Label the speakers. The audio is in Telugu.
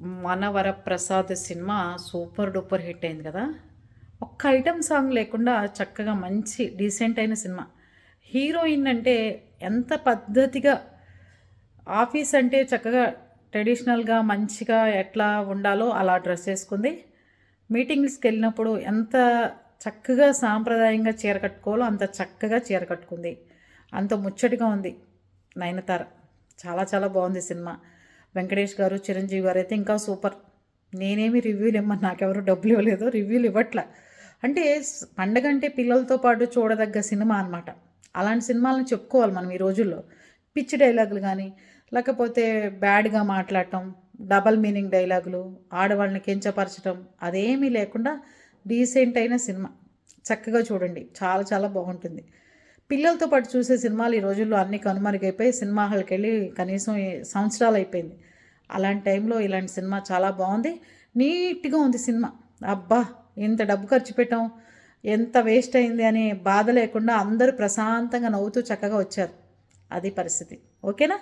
Speaker 1: Manavaraprasad cinema super duper hit అయింది కదా. ఒక్క ఐటమ్ సాంగ్ లేకుండా చక్కగా మంచి డీసెంట్ అయిన సినిమా. హీరోయిన్ అంటే ఎంత పద్ధతిగా ఆఫీస్ అంటే చక్కగా ట్రెడిషనల్గా మంచిగా ఎట్లా ఉండాలో అలా డ్రెస్ వేసుకుంది. మీటింగ్స్కి వెళ్ళినప్పుడు ఎంత చక్కగా సాంప్రదాయంగా చీర కట్టుకోవాలో అంత చక్కగా చీర కట్టుకుంది. అంత ముచ్చటగా ఉంది నయనతార. చాలా చాలా బాగుంది సినిమా. వెంకటేష్ గారు చిరంజీవి గారు అయితే ఇంకా సూపర్. నేనేమి రివ్యూలు ఇమ్మని నాకెవరు డబ్బులు ఇవ్వలేదు రివ్యూలు ఇవ్వట్ల. అంటే పండగ అంటే పిల్లలతో పాటు చూడదగ్గ సినిమా అన్నమాట. అలాంటి సినిమాలను చెప్పుకోవాలి మనం ఈ రోజుల్లో. పిచ్చి డైలాగులు కానీ లేకపోతే బ్యాడ్గా మాట్లాడటం డబల్ మీనింగ్ డైలాగులు ఆడవాళ్ళని కించపరచడం అదేమీ లేకుండా డీసెంట్ అయిన సినిమా. చక్కగా చూడండి చాలా చాలా బాగుంటుంది. పిల్లలతో పాటు చూసే సినిమాలు ఈ రోజుల్లో అన్ని కనుమరుగైపోయి సినిమా హాల్కి వెళ్ళి కనీసం సంవత్సరాలు అయిపోయింది. అలాంటి టైంలో ఇలాంటి సినిమా చాలా బాగుంది. నీట్గా ఉంది సినిమా. అబ్బా! ఎంత డబ్బు ఖర్చు పెట్టాం. ఎంత వేస్ట్ అయింది అనే బాధ లేకుండా అందరూ ప్రశాంతంగా నవ్వుతూ చక్కగా వచ్చారు. అది పరిస్థితి. ఓకేనా?